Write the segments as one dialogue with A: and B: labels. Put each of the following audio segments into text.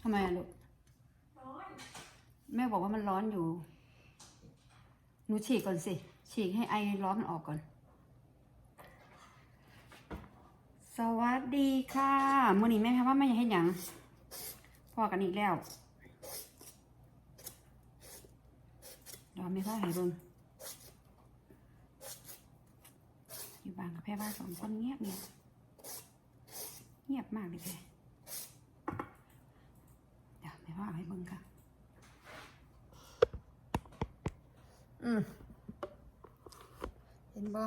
A: ทำไมอะลูกแม่บอกว่ามันร้อนอยู่ หนูฉีกก่อนสิ ฉีกให้ไอร้อนมันออกก่อน สวัสดีค่ะมื่อนี้แม่คะว่าแม่อยากให้หยังพอกันอีกแล้วดี๋ยวไม่ค่อยหายเบิ่งอยู่บ้านกับแพ่บ้านสองคนเงียบเงียบเงียบมากเลยแพ่ ดี๋ยวว่าเอาให้เบิ่งค่ะ อืมเห็นบ่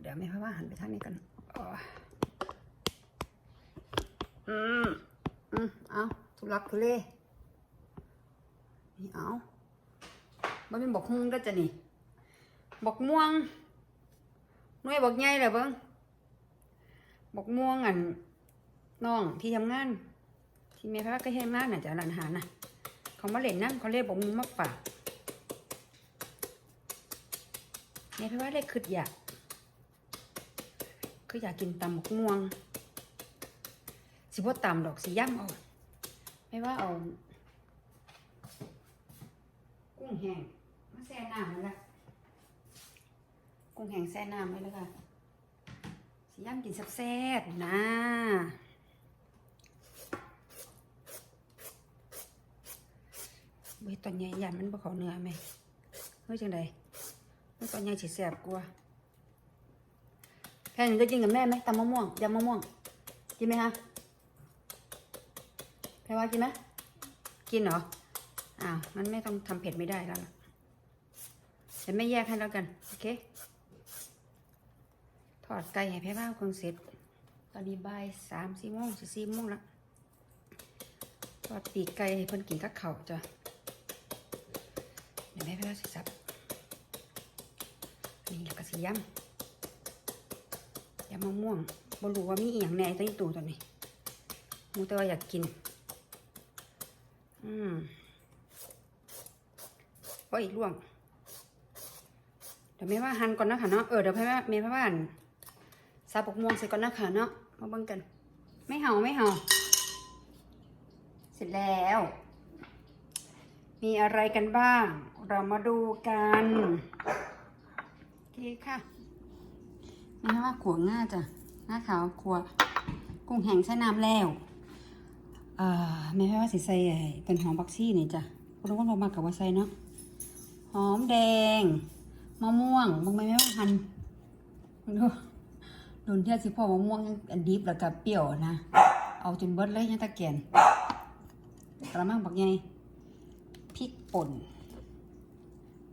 A: เดี๋ยวไม่ค่อว่าหันไปทางนี้กันอ๋ออืมอืมเอาทุลักทุเลนี่เอาบ่เป็นบอกฮุงก็จะนี่บอกม่วงน่วยบอกใหญ่เลยเบิ้งบอกม่วงอันน้องที่ทำงาน ที่เมียพระก็เฮ็ดงานน่ะจ้ะร้านหาน่ะเขามาเล่นน้ำเขาเรียกบอกม่วงมาฝากเมียพระเรียกคืออยากคืออยากกินตำบอกม่วง สิบ่ตำดอกสิย่ำเอาไม่ว่าเอา กุ้งแห้งมาแช่น้ำไว้ละกุ้งแห้งแช่น้ำไว้แล้วค่ะสิย่ำกินแซ่บๆนะ เว้ยตอนใหญ่ยันมันบ่เขาเนื้อไหมเฮ้ยจังใดมันตอนใหญ่สิแซ่บกว่าแค่นี้จะกินกับแม่ไหมตำมะม่วงยำมะม่วง กินไหมคะแพรว่ากินไหมกินเหรออ้าวมันไม่ต้องทำเผ็ดไม่ได้แล้วล่ะเดี๋ยวไม่แยกให้แล้วกัน โอเคทอดไก่ให้แพรว่าคงเสร็จ ตอนนี้บ่ายสามสี่โมงสี่โมงละทอดปีกไก่ให้เพิ่นกินกับข้าวจ้ะ แม่แพรว่าสิสับนี่แล้วก็สียำยำมะม่วงบ่รู้ว่ามีอีหยังแน่ตัวนี้ตัวตัวนี้มูแต่ว่าอยากกิน อืมโอ้ยล่วง เดี๋ยวไม่ว่าหั่นก่อนนะค่ะเนาะ เออเดี๋ยวไม่ว่าไม่ว่าหั่นซาบกม่วงใส่ก่อนนะค่ะเนาะ มาเบิ่งกัน ไม่เห่าไม่เห่า เสร็จแล้ว มีอะไรกันบ้าง เรามาดูกันโอเคค่ะไม่ว่าขัวง่าจ้ะง่าขาวขัว กุ้งแห้งใช้น้ำแล้วอ่าแม่ใช่ว่าสิใส่ไอ้ต้นหอมบักซี่นี่จ้ะคุณรู้ว่าเรามากับว่าใส่เนาะหอมแดงมะม่วงมึงไม่แม่ว่าหันดูโดนเที่ยสิพ่อมะม่วงอันดิบแล้วก็เปรี้ยวนะ เอาจนเบิดเลยยังตะเกียนกระมังบักใหญ่ พริกป่น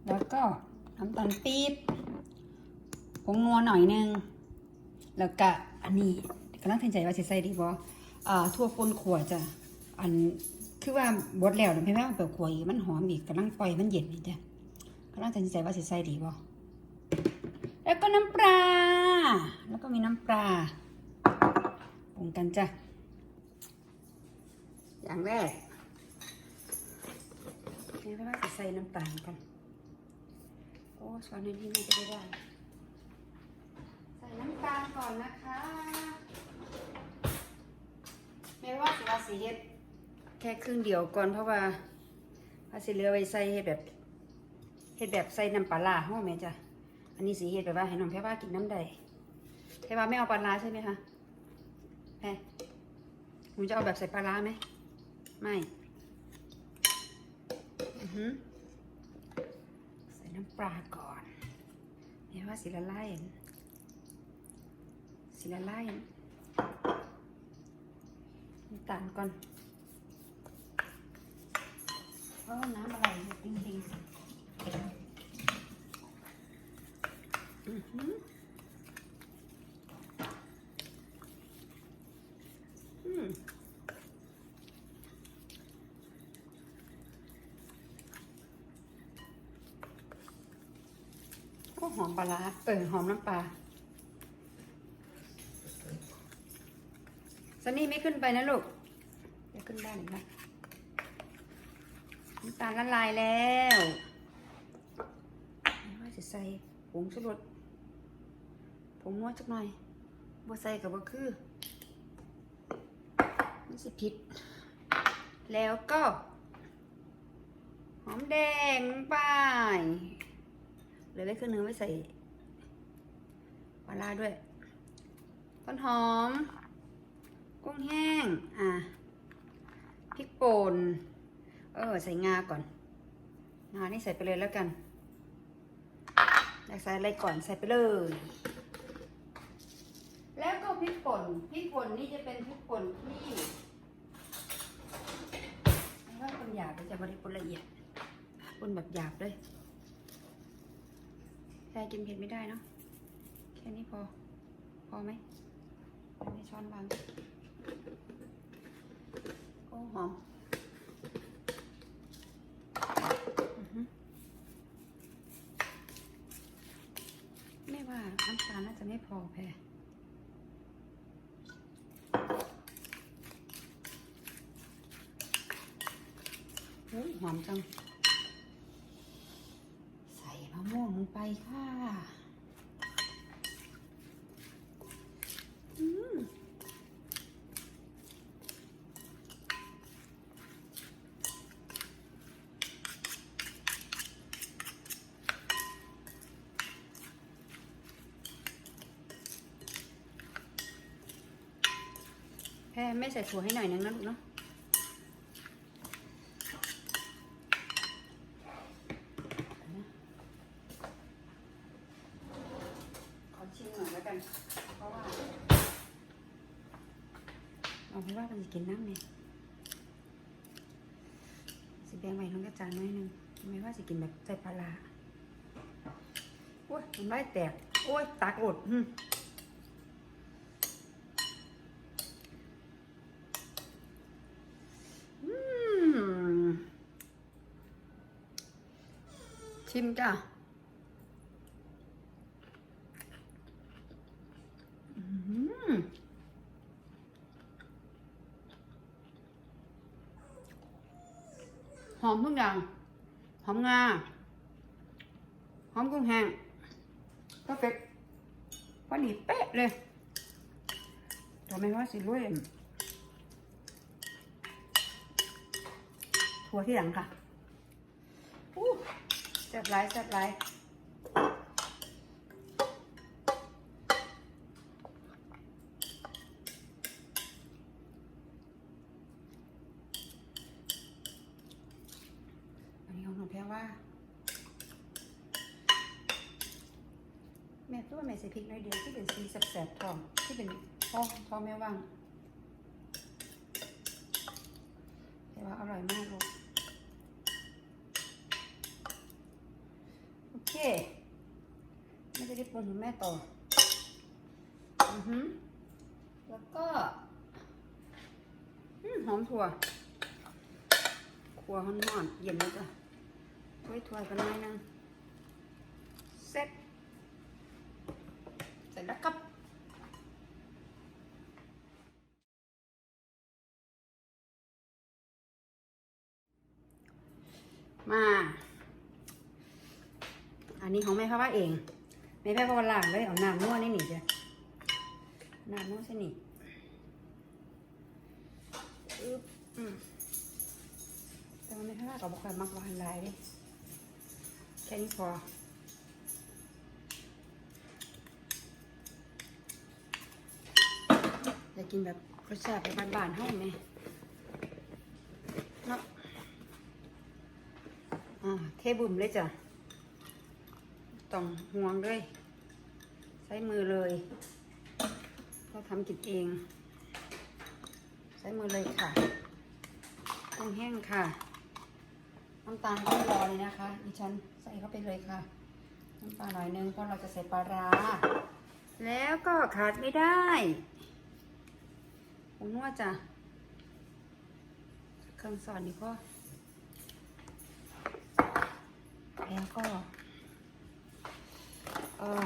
A: แล้วก็น้ำตาลปี๊บผงนัวหน่อยนึง แล้วก็อันนี้กำลังทันใจว่าสิใส่ดีบ่อ่าทั่วปนขวดจ้ะอันคือว่าบดแล้วเดี๋ยวพี่แม่เอาไปขวอีกมันหอมอีกกำลังปล่อยมันเย็นนี่จ้ะกำลังตัดสินใจว่าสิใส่ดีบ่แล้วก็น้ำปลา แล้วก็มีน้ำปลาปรุงกันจ้ะอย่างแรก นี่ก็ว่าสิใส่น้ำตาลกันโอ้ช้อนนี้น่จะได้ได้ใส่น้ำตาลก่อนนะคะไม่ว่าสิว่าสีเฮ็ดแค่ครึ่งเดียวก่อนเพราะว่าว่าสิเหลือไว้ใส่เฮ็ดแบบเฮ็ดแบบใส่น้ำปลาร้าห้องแม่จ้ะอันนี้สีเฮ็ดแบบว่าให้น้องแพรว่ากินน้ำได้แพรว่าไม่เอาปลาร้าใช่ไหมคะแพรหนูจะเอาแบบใส่ปลาร้าไหมไม่ ใส่น้ำปลาก่อนแพรว่าสีละลายสีละลายน้ำตาลก่อนเออน้ำอะไรจริงๆอือหืออืมโอ้ หอมปลาร้าเออหอมน้ำปลาซันนี่ไม่ขึ้นไปนะลูกจะขึ้นได้หรือไม่น้ำตาลละลายแล้วว่าจะใส่ผงชูรสผงนวดสักหน่อยบ่ใส่กับบ่คือมันสิผิด แล้วก็ หอมแดงไป เหลือได้ครึ่งนึงไว้ใส่ปลาด้วยต้นหอม กุ้งแห้ง อะพริกป่นเออ ใส่งาก่อนงานี่ใส่ไปเลยแล้วกันอยากใส่อะไรก่อนใส่ไปเลย แล้วก็พริกป่นพริกป่นนี่จะเป็นพริกป่นที่ไม่ว่าคนหยาบจะบริป่นละเอียดปนแบบหยาบเลย ยายกินเผ็ดไม่ได้เนาะ แค่นี้พอ พอไหมไม่ช้อนบางโอ้หอมไม่ว่าน้ำตาลน่าจะไม่พอแพรอูหอมจัง ใส่มะม่วงลงไป ค่ะแพ่ไม่ใส่ถั่วให้หน่อยนึงนะลูกเนาะ ขอชิมหน่อยแล้วกัน เพราะว่าเอาเพราะว่ามันจะกินน้ำเนี่ยสิแบงไว้ลงกระจานน้อยหนึงไม่ว่าสิกินแบบใส่ปลาโอ้ยมันไม่แตก โอ้ยตากอดอืมชิมจ้ะหอมทุกอย่าง หอมงา หอมกุ้งแห้งก็เป็ดพอดีเป๊ะเลยแต่ไม่ว่าสิลุยถั่วที่หลังค่ะอู้แซ่บไรแซ่บไรอันนี้ของหนูแพ้ว่า แม่ตัวาแม่ใส่พริกน้อยเดียวที่เป็นสีแสบๆทองที่เป็นทองทองแม่ว่างแต่ว่าอร่อยมากลูกโอเคแม่จะได้ปรุงของแม่ต่ออือหือแล้วก็อืมหอมถั่วครัวหอนๆเย็นแล้วจ้ะถ้วยถ้วกันหน่อยนึงเซ็ต เสร็จแล้วครับมา อันนี้ของแม่พ่อว่าเอง แม่แพ่พ่อว่าล้างเลยเอาน้ำนวดนี่หนิจ้ะน้ำนวดใช่หนี่อึ๊บอืมแต่แมันไม่เท่าไหร่กับบุคคลมักวานลายดิแค่นี้พอ อยากกินแบบรสชาติแบบบานๆให้ไหมเนาะอ่าเทบุ่มเลยจ้ะต้องห่วงด้วย ใช้มือเลยเราทำกินเอง ใช้มือเลยค่ะกุ้งแห้งค่ะน้ำตาลก็ไม่รอเลยนะคะดิฉันใส่เข้าไปเลยค่ะน้ำตาลหน่อยนึงเพราะเราจะใส่ปลาร้าแล้วก็ขาดไม่ได้ ผงนวดจ้ะเครื่องสอนนี่ก็แล้วก็เออ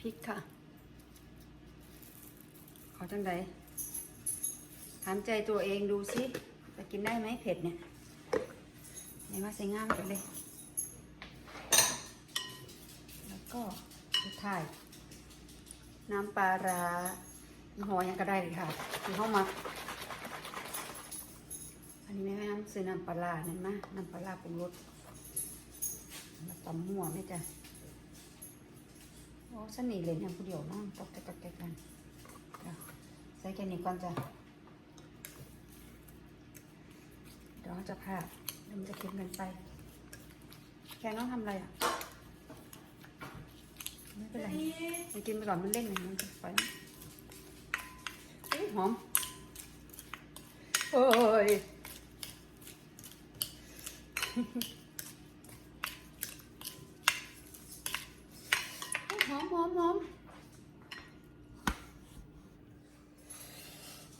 A: พริกค่ะขอจังใดถามใจตัวเองดูสิจะกินได้ไหมเผ็ดเนี่ยไหนว่าใส่ง่ามกันเลย แล้วก็ สุดท้าย น้ำปลาร้าห้อยังก็ได้เลยค่ะที่ห้องมาอันนี้แม่แม่น้ำซื้อน้ำปลาร้านั่นมาน้ำปลาร้าปรุงรสมาตำมั่วไม่จ้ะโอ้สนิทเลยเนี่ยผู้เดียวเน้องตกแกกตกแกกกันใส่แค่นี้ก่อนจ้ะเดี๋ยวจะพาเดี๋ยวมันจะเค็มกันไปแกน้องทำอะไรอะ ไม่เป็นไรไปกินไปก่อนมันเล่นหน่อยมันจะไปเอ้ยหอมโอ้ยหอมหอมหอม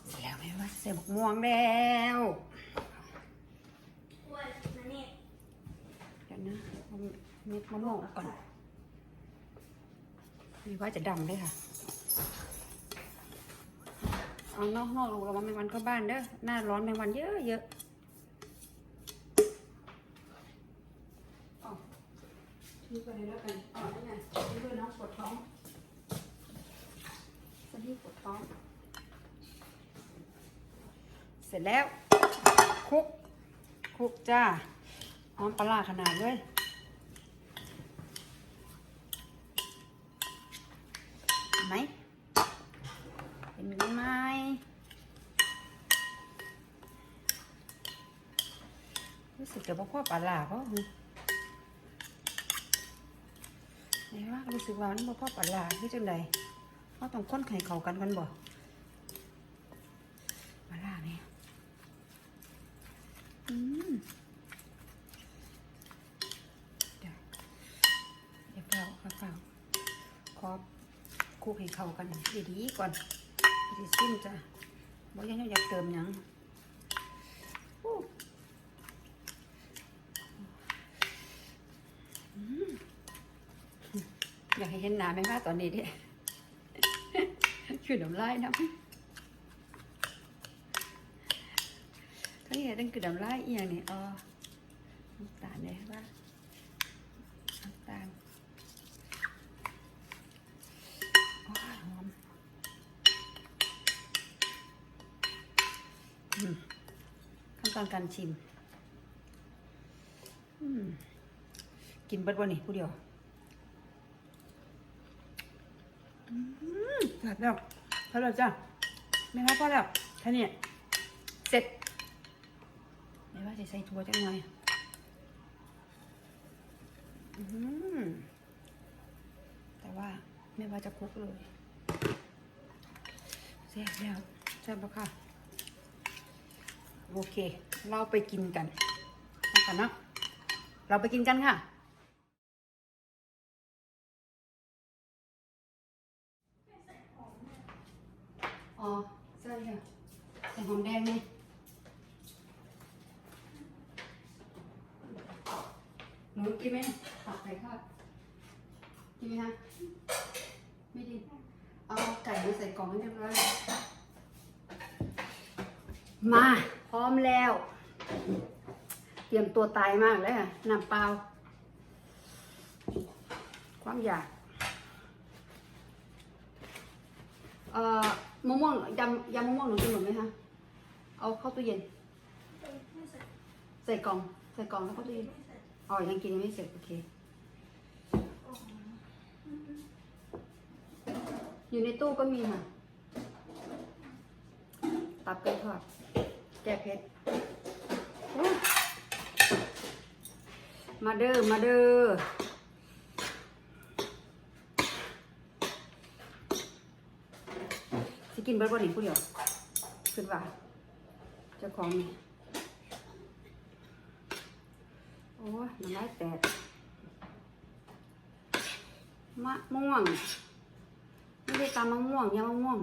A: เสร็จแล้วไหมว่าเสร็จบักม่วงแล้ว
B: อ้วนมานี่
A: เดี๋ยวนะเอาเม็ดมะม่วงออกก่อน มีว่าจะดำเลยค่ะ เอานอกนอกลงระวังแมงวันเข้าบ้านเด้อ หน้าร้อนแมงวันเยอะเยอะเอาชื่อไปเลยแล้วกันอ๋อนี่ไงชื่อด้วยน้องปวดท้องสวัสดีปวดท้อง เสร็จแล้วคลุกคลุกจ้าหอมปลาร้าขนาดเลย ไหมเห็นไหมรู้สึกจะบอกว่าปลาหลาเพราะไหนว่ารู้สึกว่านี่บอกว่าปลาหลาที่จังใดเขาต้องค้นไข่เขากันกันบ่ปลาร้าเนี่ยอืม เดี๋ยวเดี๋ยวเปล่าค่ะเปล่าขอคลุกให้เข้ากัน ดีๆก่อนจะสิ้นจ้ะบอยังอยากเติมหยังอยากให้เห็นหนาไหมว่าตอนนี้ดิคือน้ำลายน้ำทั้งนี้ต้งคือน้ำลายอียงนี้อ๋อตาเนี่ยว่า อนการชิมกินเบิดวันนี้ผู้เดียวอืมเสร็จแล้วเสร็จแล้วจ้ะไม่ว่าพอแล้วแค่นี้เสร็จ ไม่ว่าจะใส่ถั่วจังไงอืมแต่ว่าไม่ว่าจะคลุกเลยแซ่บแล้วแซ่บแล้วค่ะ โอเค เราไปกินกันกันเนาะเราไปกินกันค่ะ อ๋อใช่ค่ะใส่หอมแดงไหมหนูกินไหมผักไก่ทอดกินไหมคะไม่ดีเอาไก่มาใส่กล่องให้เรียบร้อยมา พร้อม แล้ว เตรียมตัวตายมากเลยค่ะน้ำเปล่า ความอยากเอ่อมะม่วงยำยำมะม่วงหนูกินหมดไหมคะเอาเข้าตู้เย็น
B: ใส่
A: กล่อง ใส่กล่องแล้วเข้าตู้เย็นอ๋อยังกินไม่เสร็จโอเค
B: อ
A: ยู่ในตู้ก็มีค่ะ ตับไก่ทอดแก้เผ็ดอุ๊ย มาเด้อ มาเด้อ สิกินเบิร์ดบอนี่ผู้เดียวขึ้นว่าเจ้าของนี่ โอ้ยน้ำลายแตกมะม่วง ไม่ได้ตำมะม่วงยำมะม่วง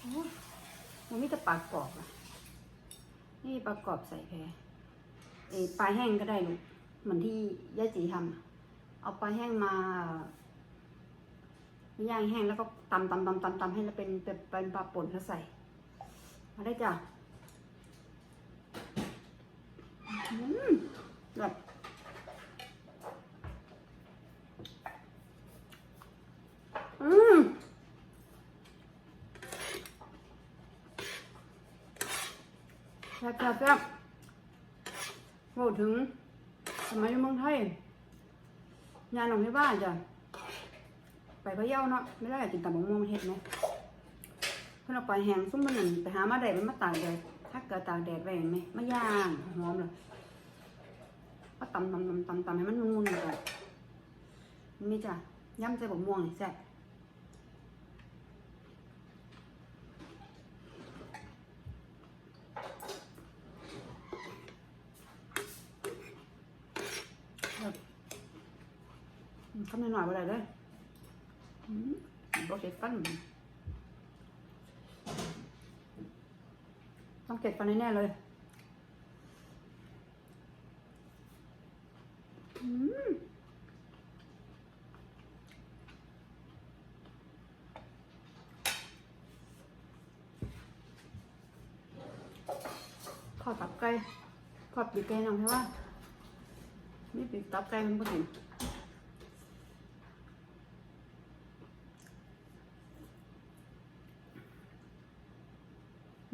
A: โอ้ย มันมีแต่ปลากรอบอะนี่ปลากรอบใส่แพรเอปลาแห้งก็ได้ลูกเหมือนที่ย่าจีทำอะเอาปลาแห้งมาย่างแห้งแล้วก็ตำตำตำตำตำให้แล้วเป็นเป็นปลาป่นแล้วใส่ มาได้จ้ะอืม แบบแซ่บแซ่บพูดถึงสมัยอยู่เมืองไทยงานของที่บ้านจ้ะไปพะเยาเนาะไม่ได้กินตำบักม่วงเฮ็ดไหมเพิ่นเอาไปแห้งซุ่มมันนั่นไปหามาได้มันมาตากแดดถ้าเกิดตากแดดไว้เห็นไหมมาย่างหอมเลยก็ตำตำตำตำตำให้มันมุนๆก่อนนี่จ้ะย่ำใส่บักม่วงนี่แซ่บอืมคำ หน่อยๆว่าอะไรเลยอืมบ่เจ็ดฟันต้องเก็บฟันแน่ๆเลยขอตับไก่ขอปีกไก่หน่อยใช่ปะนี่ปีกตับไก่มันก็ถึง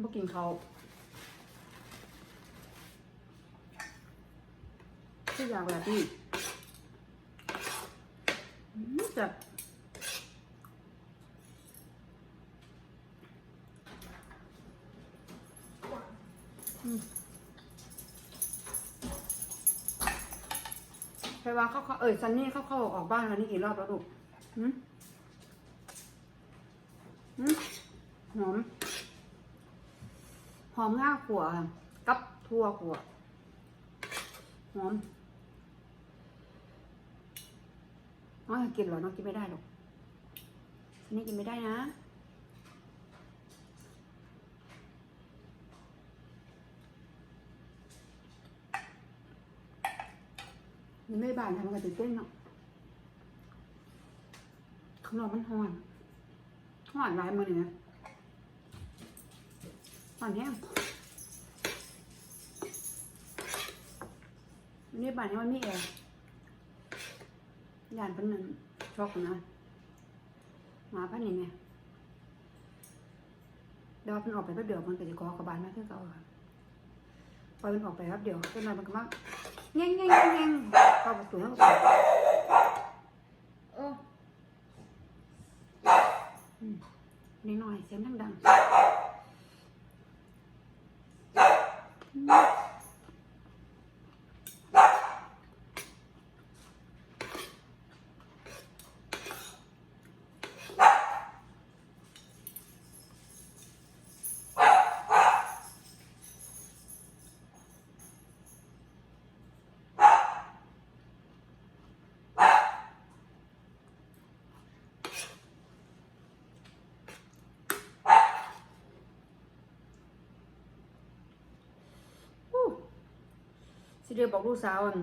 A: บ่กินเขาวทุกอย่างแบบนี้อืมจับไปว่าเขาเขาเอ่ยซันนี่เขาเข้าออกบ้านวันนี้กี่รอบแล้วลูกหืมหืมหอม หอมง่าขัวค่ะกับทั่วขัวหอมน้องกินหรอน้องกินไม่ได้หรอกอันนี่กินไม่ได้นะยังไม่บานทำกันตื่นเต้นเนาะข้างนอกมันหอนหอนหลายมือเลยนะ หอนแห้งนี่บานนี้มันไม่แอร์ยานเป็นหนึ่งช็อกนะหมาพันนี่เนี่ยเดี๋ยวมันออกไปแป๊บเดียวมันก็จะกอกระบาลมาขึ้นเก่าค่ะพอมันออกไปแป๊บเดียวเป็นอะไรมันก็มาแง่งแง่งแง่งแง่งเข้าประตูเข้าประตูโอ้อืมนิดหน่อยเสียงดังๆอืม อู้ สิเดียวบอกลูกสาวอัน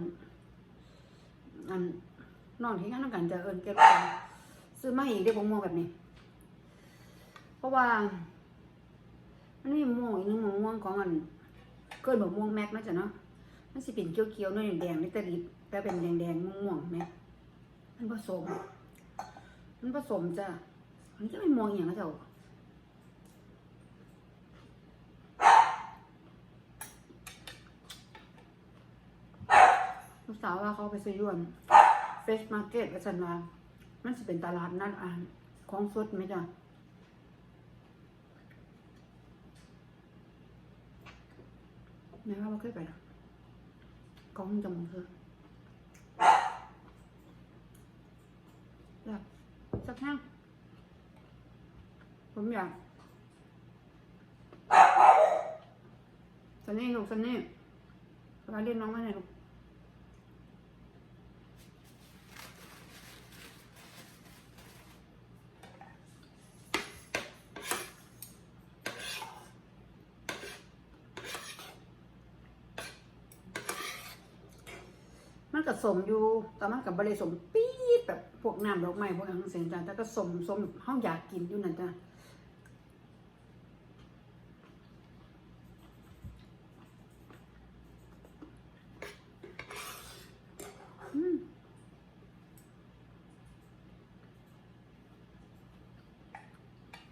A: อันน้องที่งานกันจะเอินเก็บซื้อมาอีกได้บกม่วงแบบนี้ เพราะว่ามันมีม่วงอีกนึงม่วงของอันเกินบกม่วงแม็กนะจ๊ะเนาะมันสิเป็นเขียวๆหน่อยแดงๆนี่ต่ดิบแต่เป็นแดงๆม่วงๆแม็กมันผสม มันผสมจ้ะอันนี้จะเป็นม่วงอหย่างนะเจ้า ลูก สาวว่าเขาไปซื้อยวนเฟสมาร์เก็ตว่าสันว่า มันจะเป็นตลาดนัดอ่านของสดไหมจ๊ะแม่ว่าเราเคยไปหรอกองจมูกเธออยากสักแห้งผมอยากสันนี่ลูกสันนี่เวลาเรียกน้องมาไหนลูก สมอยู่แต่มันกับบริสมปี๊ดแบบพวกน้ำดอกไม้พวกอย่างเสียงจ้าแต่ก็สมสมห้องอยากกินอยู่นั่นจ้ะอืม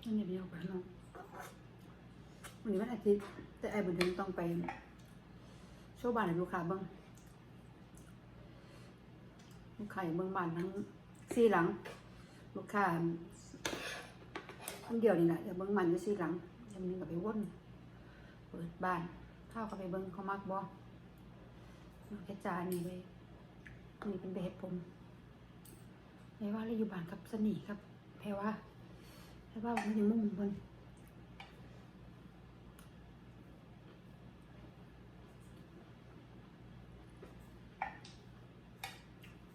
A: อันนี้เดียวไปเนาะวันนี้วันอาทิตย์แต่ไอ้บุญถึงต้องไปโชว์บ้านให้ลูกค้าบิ้ง ลูกไข่เบิ้งบ้านทั้งสี่หลัง ลูกค้าคนเดียวนี่แหละเดี๋ยวเบิ้งมันอยู่สี่หลังเดี๋ยวมันก็ไปว่นเปิดบ้านเข้าก็ไปเบิ้งเขามักบ่แค่จานนี่เลยนี่เป็นเบสผมแม่ว่าเราอยู่บ้านกับสนีครับแพรว่าแพรว่ามันยังมุ่งบน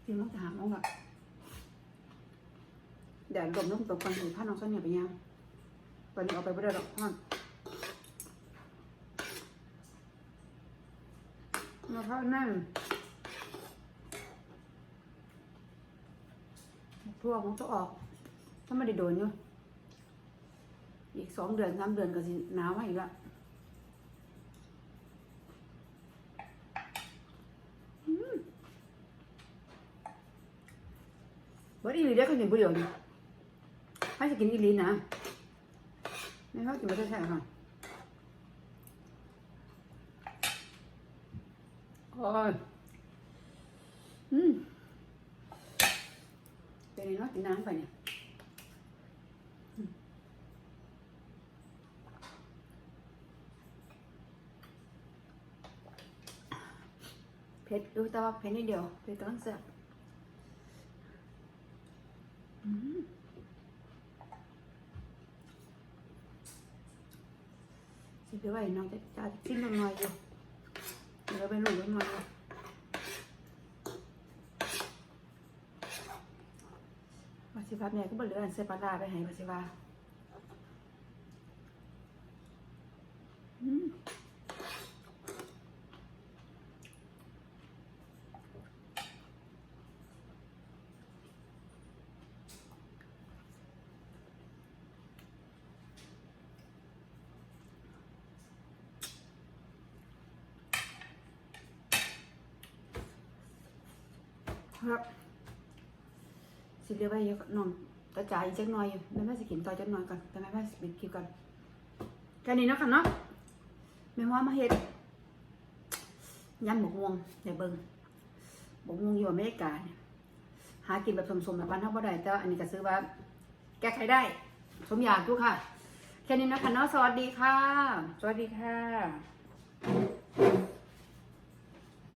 A: จริงต้องจะหาน้องอะแดดลมต้องตกก่อนถึงผ้าน้องส้นเนี่ยไปยังตอนนี้เอาไปไม่ได้หรอกมันมาเข้านั่นทั่วของจะออก ถ้าไม่ได้โดนอยู่อีกสองเดือนสามเดือนก็สิหนาวมาอีกละอืมเบิด อีหลีได้อเขาอยู่ผู้เดียวนี่ให้จะกินอีหลีนะไม่เขากินไม่ได้แท้ค่ะโอ้ยอืมเป็นไงเนาะกินน้ำไปเนี่ยเผ็ดดูแต่ว่าเผ็ดนิดเดียวเผ็ดกำลังแซ่บอืม สิไปไว้น้องจะจะกินน้อยๆอยู่เดี๋ยวไปหนุ่มน้อยๆอยู่วาสิพับเนี่ยก็บ่เหลืออันเซปาราไปให้วาสิว่าอืม ครับ สิเรียกว่าเยอะนอนกระจายอีกจักหน่อยแม่แม่สิกินต่อจักหน่อยก่อนแต่แม่แม่สิปิดคลิปก่อนแค่นี้เนาะค่ะเนาะแม่ว่ามาเฮ็ดยำหมกม่วงเดี๋ยวเบิ่งหมกม่วงอยู่อเมริกาเนี่ยหากินแบบสมๆแบบบ้านเฮาบ่ได้แต่อันนี้ก็ซื้อว่า แก้ไขได้ สมอยากทุกค่ะ แค่นี้นะคะเนาะสวัสดีค่ะ สวัสดีค่ะ